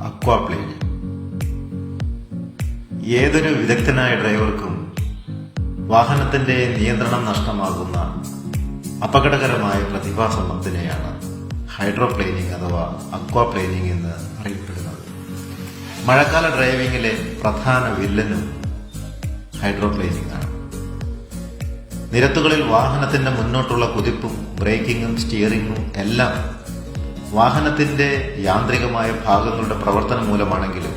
അക്വാപ്ലേൻ ഏതൊരു വിദഗ്ധനായ ഡ്രൈവർക്കും വാഹനത്തിന്റെ നിയന്ത്രണം നഷ്ടമാകുന്ന അപകടകരമായ പ്രതിഭാസം അതിനെയാണ് ഹൈഡ്രോപ്ലെയിനിങ് അഥവാ അക്വാപ്ലെയിനിങ് എന്ന് അറിയപ്പെടുന്നത്. മഴക്കാല ഡ്രൈവിംഗിലെ പ്രധാന വില്ലനും ഹൈഡ്രോപ്ലെയിനിങ് ആണ്. നിരത്തുകളിൽ വാഹനത്തിന്റെ മുന്നോട്ടുള്ള കുതിപ്പും ബ്രേക്കിങ്ങും സ്റ്റിയറിങ്ങും എല്ലാം വാഹനത്തിന്റെ യാന്ത്രികമായ ഭാഗങ്ങളുടെ പ്രവർത്തനം മൂലമാണെങ്കിലും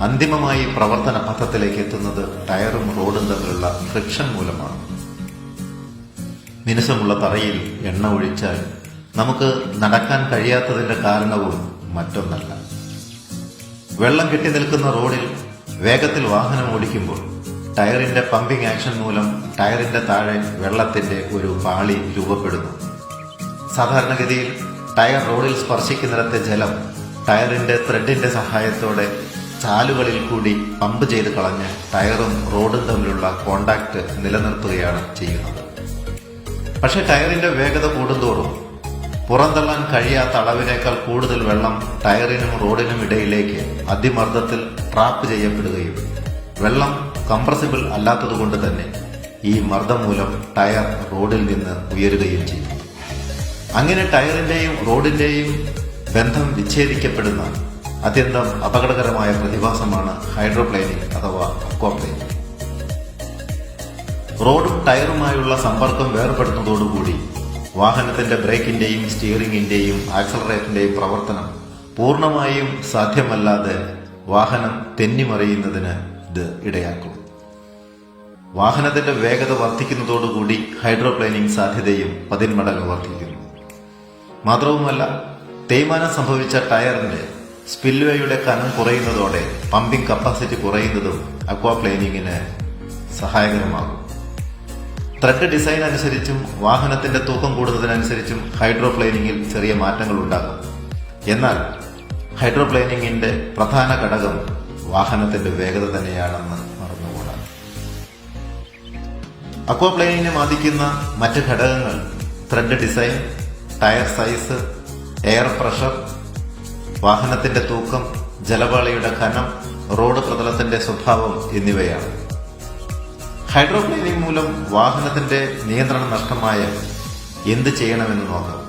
അന്തിമമായി പ്രവർത്തന പഥത്തിലേക്ക് എത്തുന്നത് ടയറും റോഡും തമ്മിലുള്ള ഫ്രിക്ഷൻ മൂലമാണ്. മിനുസമുള്ള തറയിൽ എണ്ണ ഒഴിച്ചാൽ നമുക്ക് നടക്കാൻ കഴിയാത്തതിന്റെ കാരണവും മറ്റൊന്നല്ല. വെള്ളം കെട്ടി നിൽക്കുന്ന റോഡിൽ വേഗത്തിൽ വാഹനം ഓടിക്കുമ്പോൾ ടയറിന്റെ പമ്പിംഗ് ആക്ഷൻ മൂലം ടയറിന്റെ താഴെ വെള്ളത്തിന്റെ ഒരു പാളി രൂപപ്പെടുന്നു. സാധാരണഗതിയിൽ ടയർ റോഡിൽ സ്പർശിക്കുന്നിടത്തെ ജലം ടയറിന്റെ ത്രെഡിന്റെ സഹായത്തോടെ ചാലുകളിൽ കൂടി പമ്പ് ചെയ്ത് കളഞ്ഞ് ടയറും റോഡും തമ്മിലുള്ള കോണ്ടാക്ട് നിലനിർത്തുകയാണ് ചെയ്യുന്നത്. പക്ഷേ ടയറിന്റെ വേഗത കൂടുന്തോറും പുറന്തള്ളാൻ കഴിയാത്ത അളവിനേക്കാൾ കൂടുതൽ വെള്ളം ടയറിനും റോഡിനും ഇടയിലേക്ക് അതിമർദ്ദത്തിൽ ട്രാപ്പ് ചെയ്യപ്പെടുകയും വെള്ളം കംപ്രസിബിൾ അല്ലാത്തതുകൊണ്ട് തന്നെ ഈ മർദ്ദം മൂലം ടയർ റോഡിൽ നിന്ന് ഉയരുകയും ചെയ്യും. അങ്ങനെ ടയറിന്റെയും റോഡിന്റെയും ബന്ധം വിച്ഛേദിക്കപ്പെടുന്ന അത്യന്തം അപകടകരമായ പ്രതിഭാസമാണ് ഹൈഡ്രോപ്ലെയിനിങ് അഥവാ അക്വാപ്ലെയിനിങ് റോഡും ടയറുമായുള്ള സമ്പർക്കം വേർപെടുന്നതോടുകൂടി വാഹനത്തിന്റെ ബ്രേക്കിന്റെയും സ്റ്റിയറിംഗിന്റെയും ആക്സലറേറ്ററിന്റെയും പ്രവർത്തനം പൂർണമായും സാധ്യമല്ലാതെ വാഹനം തെന്നിമറിയുന്നതിന് ഇത് ഇടയാക്കും. വാഹനത്തിന്റെ വേഗത വർദ്ധിക്കുന്നതോടുകൂടി ഹൈഡ്രോപ്ലെയിനിങ് സാധ്യതയും പതിന്മടങ്ങ് വർദ്ധിക്കുന്നു. മാത്രവുമല്ല തേയ്മാനം സംഭവിച്ച ടയറിന്റെ സ്പിൽവേയുടെ കനം കുറയുന്നതോടെ പമ്പിംഗ് കപ്പാസിറ്റി കുറയുന്നതും അക്വാപ്ലെയിനിങ്ങിന് സഹായകരമാകും. ത്രെഡ് ഡിസൈൻ അനുസരിച്ചും വാഹനത്തിന്റെ തൂക്കം കൂടുന്നതിനനുസരിച്ചും ഹൈഡ്രോപ്ലെയിനിങ്ങിൽ ചെറിയ മാറ്റങ്ങൾ ഉണ്ടാകും. എന്നാൽ ഹൈഡ്രോപ്ലെയിനിങ്ങിന്റെ പ്രധാന ഘടകം വാഹനത്തിന്റെ വേഗത തന്നെയാണെന്ന് മറന്നുകൂടാ അക്വാപ്ലെയിനിനെ ബാധിക്കുന്ന മറ്റ് ഘടകങ്ങൾ tread design tyre size air pressure വാഹനത്തിന്റെ തൂക്കം ജലപാളിയുടെ ഖനം റോഡ് പ്രതലത്തിന്റെ സ്വഭാവം എന്നിവയാണ്. ഹൈഡ്രോപ്ലെയിനിങ് മൂലം വാഹനത്തിന്റെ നിയന്ത്രണം നഷ്ടമായ എന്ത് ചെയ്യണമെന്ന് നോക്കാം.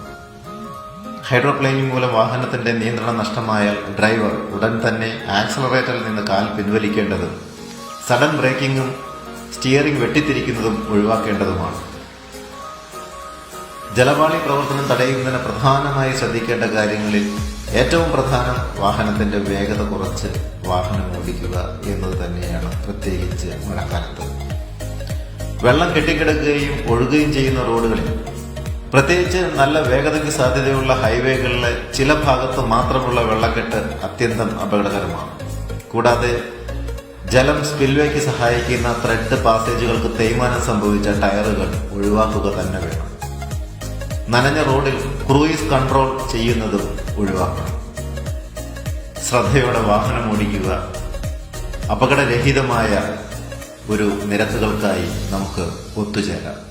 ഹൈഡ്രോപ്ലെയിനിങ് മൂലം വാഹനത്തിന്റെ നിയന്ത്രണം നഷ്ടമായാൽ ഡ്രൈവർ ഉടൻ തന്നെ ആക്സലറേറ്ററിൽ നിന്ന് കാൽ പിൻവലിക്കേണ്ടതും സഡൻ ബ്രേക്കിംഗും സ്റ്റിയറിംഗ് വെട്ടിത്തിരിക്കുന്നതും ഒഴിവാക്കേണ്ടതുമാണ്. ജലപാളി പ്രവർത്തനം തടയുന്നതിന് പ്രധാനമായി ശ്രദ്ധിക്കേണ്ട കാര്യങ്ങളിൽ ഏറ്റവും പ്രധാനം വാഹനത്തിന്റെ വേഗത കുറച്ച് വാഹനം ഓടിക്കുക എന്നത് തന്നെയാണ് പ്രത്യേകിച്ച് മഴക്കാലത്ത്. വെള്ളം കെട്ടിക്കിടക്കുകയും ഒഴുകുകയും ചെയ്യുന്ന റോഡുകളിൽ പ്രത്യേകിച്ച് നല്ല വേഗതയ്ക്ക് സാധ്യതയുള്ള ഹൈവേകളിലെ ചില ഭാഗത്ത് മാത്രമുള്ള വെള്ളക്കെട്ട് അത്യന്തം അപകടകരമാണ്. കൂടാതെ ജലം സ്പിൽവേക്ക് സഹായിക്കുന്ന ത്രെഡ് പാസേജുകൾക്ക് തേയ്മാനം സംഭവിച്ച ടയറുകൾ ഒഴിവാക്കുക തന്നെ വേണം. നനഞ്ഞ റോഡിൽ ക്രൂയിസ് കൺട്രോൾ ചെയ്യുന്നതും ഒഴിവാക്കണം. ശ്രദ്ധയോടെ വാഹനം ഓടിക്കുക അപകടരഹിതമായ ഒരു നിരത്തുകൾക്കായി നമുക്ക് ഒത്തുചേരാം.